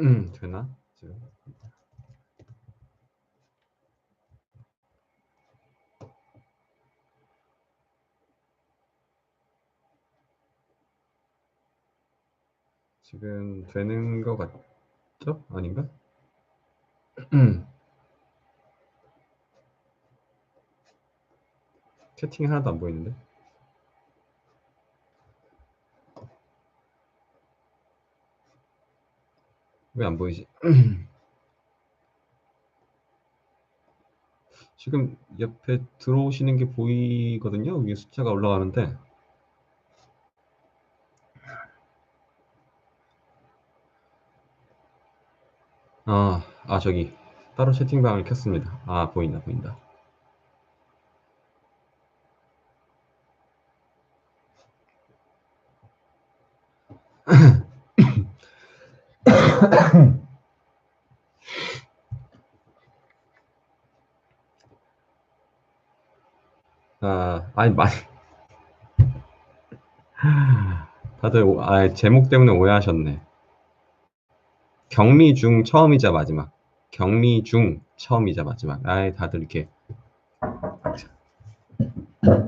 음, 음, 되나? 지금. 지금 되는 거 같죠? 아닌가? 음. 채팅이 하나도 안 보이는데? 왜 안 보이지? 지금 옆에 들어오시는 게 보이거든요. 위에 숫자가 올라가는데. 아, 아, 저기. 따로 채팅방을 켰습니다. 아, 보인다, 보인다. 아, 아니, 많이. 다들, 오- 아, 제목 때문에 오해하셨네. 격리 중 처음이자 마지막. 격리 중 처음이자 마지막. 아이, 다들 이렇게.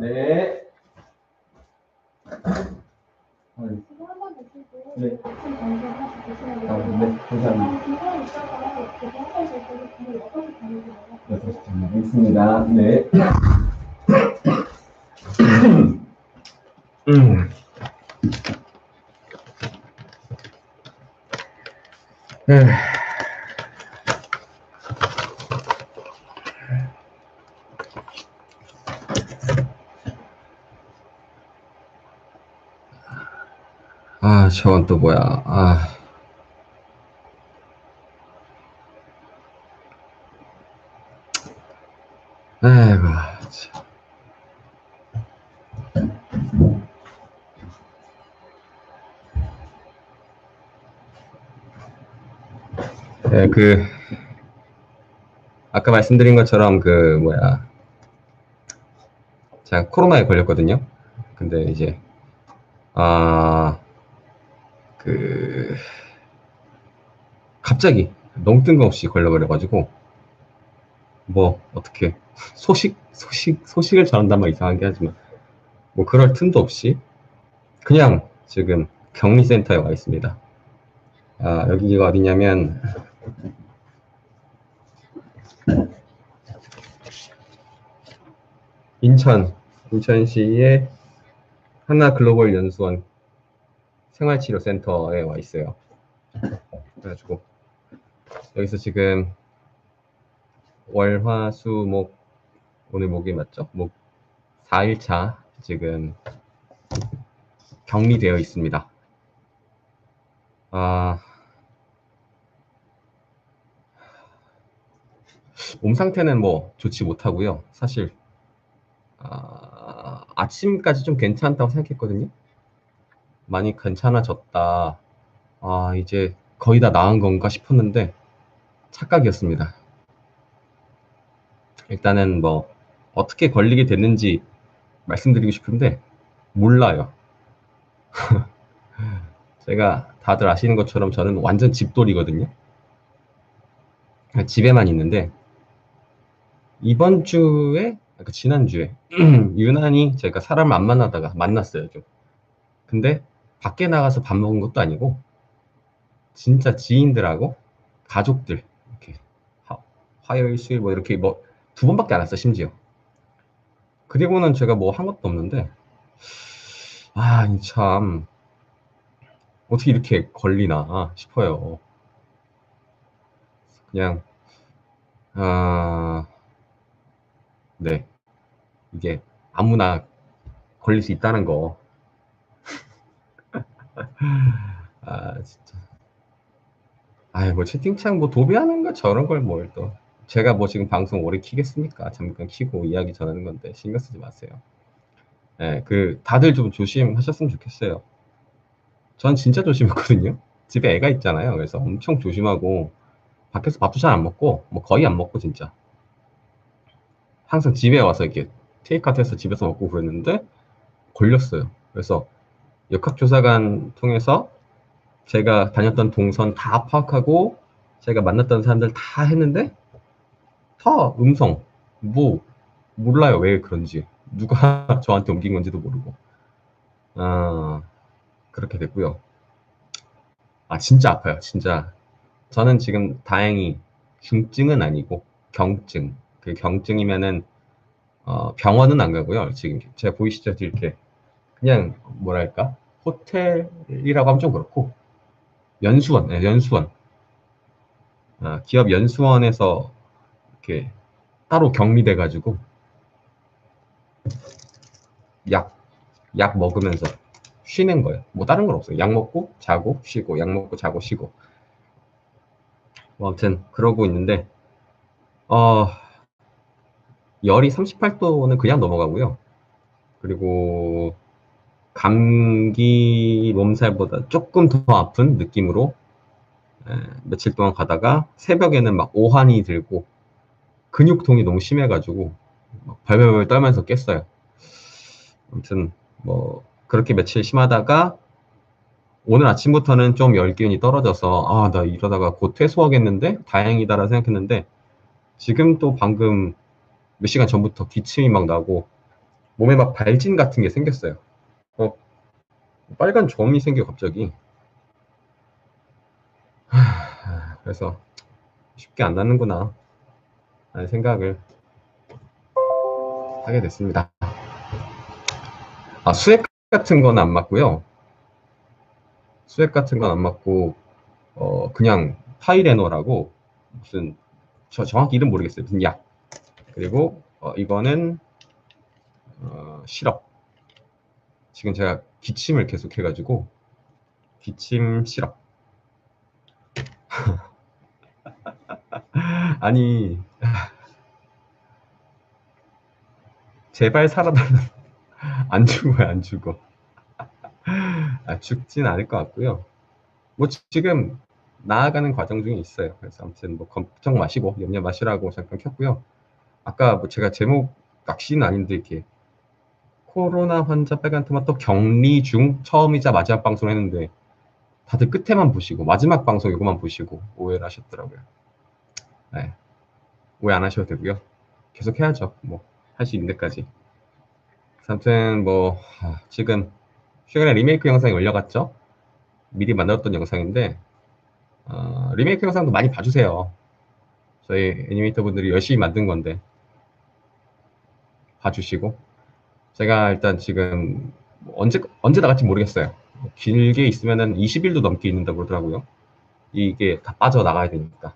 네. 이거 한번 보시고 네. 아침 점심 하나씩 드시면 아, 되고요. 네, 감사합니다. 여섯 개 다니고요. 여섯 시 정리하겠습니다. 네. 음. 아, 저건 또 뭐야? 아. 예, 그 아까 말씀드린 것처럼 그 뭐야 제가 코로나에 걸렸거든요. 근데 이제 아 그 갑자기 너무 뜬금없이 걸려버려가지고 뭐 어떻게 소식 소식 소식을 전한다면 뭐 이상하게 하지만 뭐 그럴 틈도 없이 그냥 지금 격리센터에 와 있습니다. 아 여기가 어디냐면 인천, 인천시의 하나 글로벌 연수원 생활치료센터에 와 있어요. 그래가지고 여기서 지금 월, 화, 수, 목 오늘 목이 맞죠? 목 4일차 지금 격리되어 있습니다. 아, 몸 상태는 뭐 좋지 못하고요. 사실 아, 아침까지 좀 괜찮다고 생각했거든요. 많이 괜찮아졌다. 아, 이제 거의 다 나은 건가 싶었는데 착각이었습니다. 일단은 뭐 어떻게 걸리게 됐는지 말씀드리고 싶은데 몰라요. 제가 다들 아시는 것처럼 저는 완전 집돌이거든요. 집에만 있는데 이번 주에 그러니까 지난주에 유난히 제가 사람을 안 만나다가 만났어요 좀. 근데 밖에 나가서 밥 먹은 것도 아니고 진짜 지인들하고 가족들 이렇게 화, 화요일 수요일 뭐 이렇게 뭐 두 번밖에 안 왔어 심지어. 그리고는 제가 뭐 한 것도 없는데 아참 어떻게 이렇게 걸리나 싶어요. 그냥 아 네. 이게 아무나 걸릴 수 있다는 거. 아, 진짜. 아이, 뭐 채팅창 뭐 도배하는 거 저런 걸 뭘 또. 제가 뭐 지금 방송 오래 키겠습니까? 잠깐 키고 이야기 전하는 건데 신경 쓰지 마세요. 예, 그 다들 좀 조심하셨으면 좋겠어요. 전 진짜 조심했거든요. 집에 애가 있잖아요. 그래서 엄청 조심하고 밖에서 밥도 잘 안 먹고 뭐 거의 안 먹고 진짜. 항상 집에 와서 이렇게 테이크아웃해서 집에서 먹고 그랬는데 걸렸어요. 그래서 역학조사관 통해서 제가 다녔던 동선 다 파악하고 제가 만났던 사람들 다 했는데 다 음성 뭐 몰라요. 왜 그런지. 누가 저한테 옮긴 건지도 모르고. 아 그렇게 됐고요. 아 진짜 아파요. 진짜. 저는 지금 다행히 중증은 아니고 경증 그 경증이면은 어, 병원은 안 가고요 지금 제가 보이시죠 이렇게 그냥 뭐랄까 호텔이라고 하면 좀 그렇고 연수원 네, 연수원 아, 기업 연수원에서 이렇게 따로 격리돼 가지고 약, 약 먹으면서 쉬는 거예요. 뭐 다른 건 없어요. 약 먹고 자고 쉬고 약 먹고 자고 쉬고. 뭐 아무튼 그러고 있는데 어 열이 38도는 그냥 넘어가고요. 그리고 감기 몸살보다 조금 더 아픈 느낌으로 에, 며칠 동안 가다가 새벽에는 막 오한이 들고 근육통이 너무 심해가지고 막 벌벌벌 떨면서 깼어요. 아무튼 뭐 그렇게 며칠 심하다가 오늘 아침부터는 좀 열기운이 떨어져서 아 나 이러다가 곧 퇴소하겠는데 다행이다라 생각했는데 지금 또 방금 몇 시간 전부터 기침이 막 나고 몸에 막 발진 같은 게 생겼어요. 어, 빨간 점이 생겨 갑자기. 하, 그래서 쉽게 안 낫는구나 라는 생각을 하게 됐습니다. 아, 수액 같은 건 안 맞고요. 수액 같은 건 안 맞고 어 그냥 타이레노라고 무슨 저 정확히 이름 모르겠어요. 무슨 약. 그리고 어, 이거는 어, 시럽. 지금 제가 기침을 계속 해가지고 기침 시럽. 아니 제발 살아달라. 안 죽어요, 안 죽어. 아, 죽진 않을 것 같고요. 뭐 지금 나아가는 과정 중에 있어요. 그래서 아무튼 뭐 걱정 마시고 염려 마시라고 잠깐 켰고요. 아까 뭐 제가 제목 낚시는 아닌데 이렇게 코로나 환자 빨간 토마토 격리 중 처음이자 마지막 방송을 했는데 다들 끝에만 보시고 마지막 방송 이거만 보시고 오해를 하셨더라고요. 네. 오해 안 하셔도 되고요. 계속 해야죠. 뭐 할 수 있는 데까지. 아무튼 뭐 아, 지금 최근에 리메이크 영상이 올려갔죠. 미리 만들었던 영상인데 어, 리메이크 영상도 많이 봐주세요. 저희 애니메이터 분들이 열심히 만든 건데 봐주시고 제가 일단 지금 뭐 언제 언제 나갈지 모르겠어요. 길게 있으면은 20일도 넘게 있는다 고 그러더라고요. 이게 다 빠져 나가야 되니까.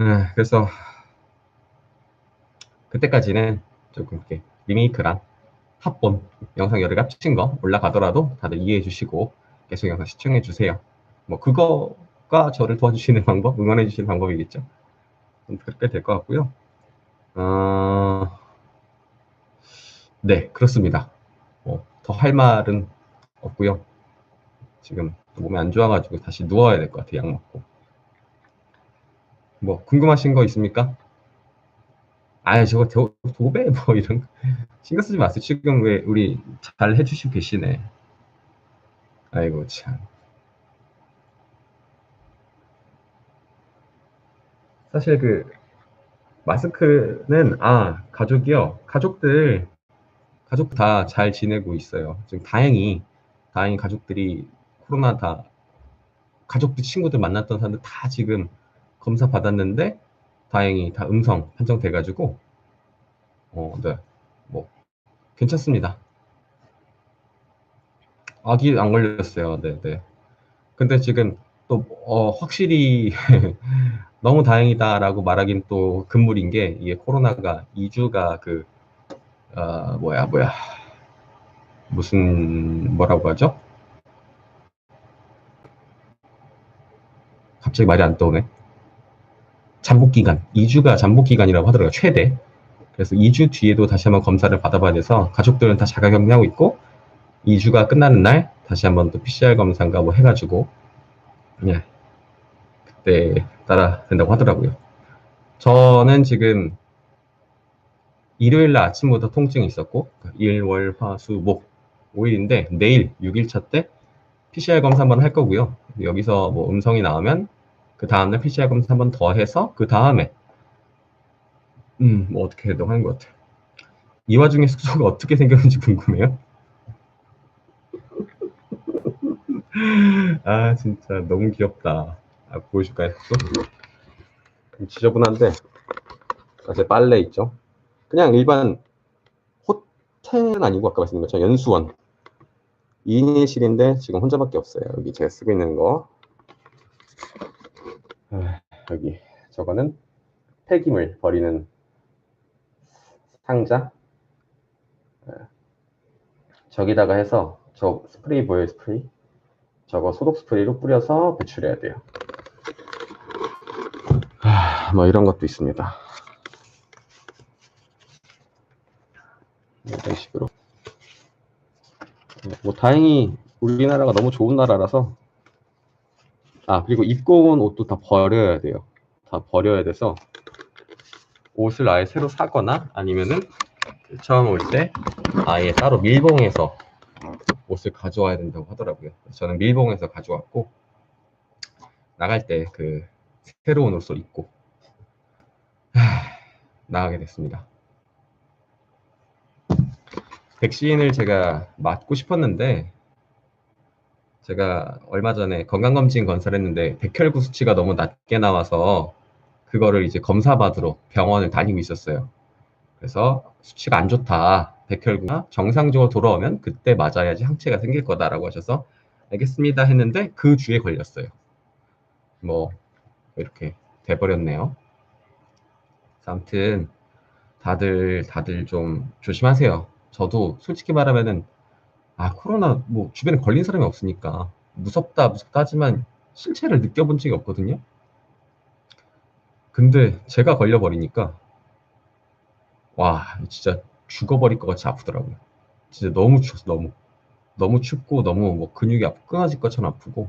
음, 그래서 그때까지는 조금 이렇게 리메이크랑 합본 영상 개 합친 거 올라가더라도 다들 이해해 주시고 계속 영상 시청해 주세요. 뭐 그거가 저를 도와주시는 방법, 응원해 주시는 방법이겠죠. 좀 그렇게 될 것 같고요. 어... 네, 그렇습니다. 뭐 더 할 말은 없고요. 지금 몸이 안 좋아가지고 다시 누워야 될 것 같아요. 약 먹고. 뭐 궁금하신 거 있습니까? 아, 저거 도, 도배 뭐 이런 거 신경 쓰지 마세요. 지금 왜 우리 잘 해주시고 계시네. 아이고 참. 사실 그 마스크는 아 가족이요. 가족들 가족 다 잘 지내고 있어요. 지금 다행히 다행히 가족들이 코로나 다 가족들 친구들 만났던 사람들 다 지금 검사 받았는데 다행히 다 음성 판정돼가지고 어, 네, 뭐 괜찮습니다. 아기 안 걸렸어요. 네, 네. 근데 지금 또 어, 확실히 너무 다행이다라고 말하긴 또 금물인 게 이게 코로나가 2주가 그 어, 뭐야 뭐야 무슨 뭐라고 하죠? 갑자기 말이 안 떠오네. 잠복 기간, 2주가 잠복 기간이라고 하더라고요. 최대. 그래서 2주 뒤에도 다시 한번 검사를 받아봐야 돼서 가족들은 다 자가격리하고 있고 2주가 끝나는 날 다시 한번 또 PCR 검사인가 뭐 해가지고 예 그때 따라 된다고 하더라고요. 저는 지금 일요일 날 아침부터 통증이 있었고 일, 월, 화, 수, 목 5일인데 내일 6일차 때 PCR 검사 한번 할 거고요. 여기서 뭐 음성이 나오면 그 다음날 PCR 검사 한번 더 해서 그 다음에 음, 뭐 어떻게 해도 하는 것 같아요. 이 와중에 숙소가 어떻게 생겼는지 궁금해요. 아, 진짜 너무 귀엽다. 아, 숙소? 좀 지저분한데, 아, 제 빨래 있죠? 그냥 일반 호텔은 아니고 아까 말씀드린 것처럼 연수원. 2인 1실인데 지금 혼자밖에 없어요. 여기 제가 쓰고 있는 거. 아, 여기 저거는 폐기물 버리는 상자. 아, 저기다가 해서 저 스프레이 보여요 스프레이. 저거 소독 스프레이로 뿌려서 배출해야 돼요. 아, 뭐 이런 것도 있습니다. 이런 식으로. 뭐 다행히 우리나라가 너무 좋은 나라라서 아 그리고 입고 온 옷도 다 버려야 돼요. 다 버려야 돼서 옷을 아예 새로 사거나 아니면은 처음 올 때 아예 따로 밀봉해서 옷을 가져와야 된다고 하더라고요. 저는 밀봉해서 가져왔고 나갈 때 그 새로운 옷을 입고 하, 나가게 됐습니다. 백신을 제가 맞고 싶었는데 제가 얼마 전에 건강검진 건설했는데 백혈구 수치가 너무 낮게 나와서 그거를 이제 검사 받으러 병원을 다니고 있었어요. 그래서 수치가 안 좋다. 백혈구가 정상적으로 돌아오면 그때 맞아야지 항체가 생길 거다라고 하셔서 알겠습니다 했는데 그 주에 걸렸어요. 뭐 이렇게 돼버렸네요. 아무튼 다들 다들 좀 조심하세요. 저도 솔직히 말하면은 아 코로나 뭐 주변에 걸린 사람이 없으니까 무섭다 무섭다 하지만 실체를 느껴본 적이 없거든요. 근데 제가 걸려버리니까 와 진짜 죽어버릴 것 같이 아프더라고요. 진짜 너무 추웠어 너무 너무 춥고 너무 뭐 근육이 아프 끊어질 것처럼 아프고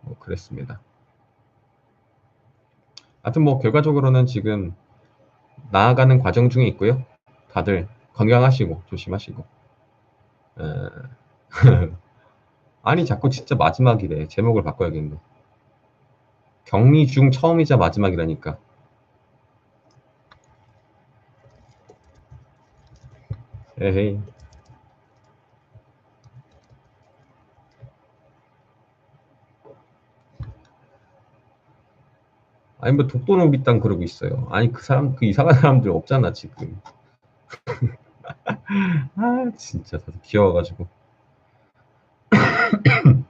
뭐 그랬습니다. 하여튼 뭐 결과적으로는 지금 나아가는 과정 중에 있고요. 다들 건강하시고 조심하시고. 에... 아니 자꾸 진짜 마지막이래. 제목을 바꿔야겠네. 격리 중 처음이자 마지막이라니까. 에헤이. 아니 뭐 우리 땅 그러고 있어요. 아니 그 사람 그 이상한 사람들 없잖아 지금. 아 진짜 다들 귀여워가지고.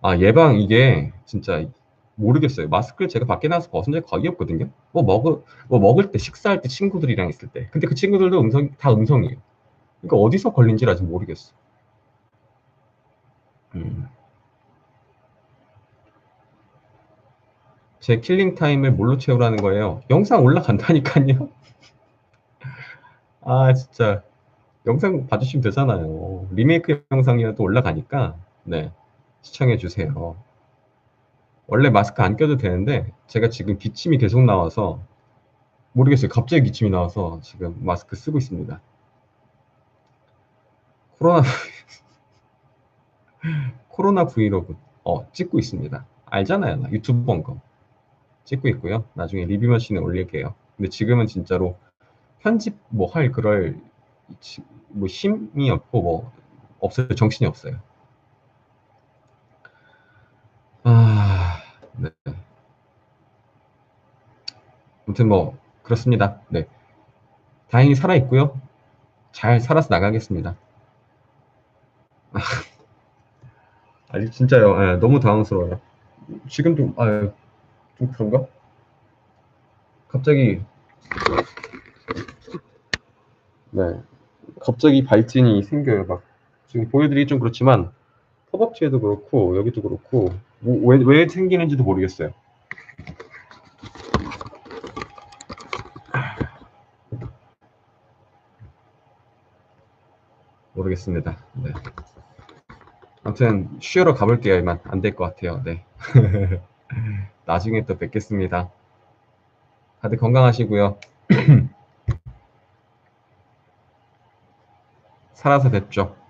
아 예방 이게 진짜 모르겠어요. 마스크를 제가 밖에 나가서 벗은 적이 거의 없거든요. 뭐 먹을 뭐 먹을 때 식사할 때 친구들이랑 있을 때. 근데 그 친구들도 음성 다 음성이에요. 그러니까 어디서 걸린지를 아직 모르겠어. 음. 제 킬링 타임을 뭘로 채우라는 거예요? 영상 올라간다니까요. 아 진짜 영상 봐주시면 되잖아요. 리메이크 영상이라도 올라가니까 네 시청해 주세요. 원래 마스크 안 껴도 되는데 제가 지금 기침이 계속 나와서 모르겠어요. 갑자기 기침이 나와서 지금 마스크 쓰고 있습니다. 코로나 코로나 브이로그 어 찍고 있습니다. 알잖아요. 나 유튜버인 거 찍고 있고요. 나중에 리뷰 머신에 올릴게요. 근데 지금은 진짜로 편집 뭐 할 그럴 지- 뭐 힘이 없고 뭐 없어요. 정신이 없어요. 아, 네. 아무튼 뭐 그렇습니다. 네. 다행히 살아 있고요. 잘 살아서 나가겠습니다. 아니 진짜요. 예, 너무 당황스러워요. 지금도 아, 좀 그런가? 갑자기 네. 갑자기 발진이 생겨요. 막 지금 보여드리기 좀 그렇지만 허벅지에도 그렇고 여기도 그렇고 뭐, 왜, 왜 생기는지도 모르겠어요. 모르겠습니다. 네. 아무튼 쉬러 가볼게요. 이만 안 될 것 같아요. 네. 나중에 또 뵙겠습니다. 다들 건강하시고요. 살아서 뵙죠.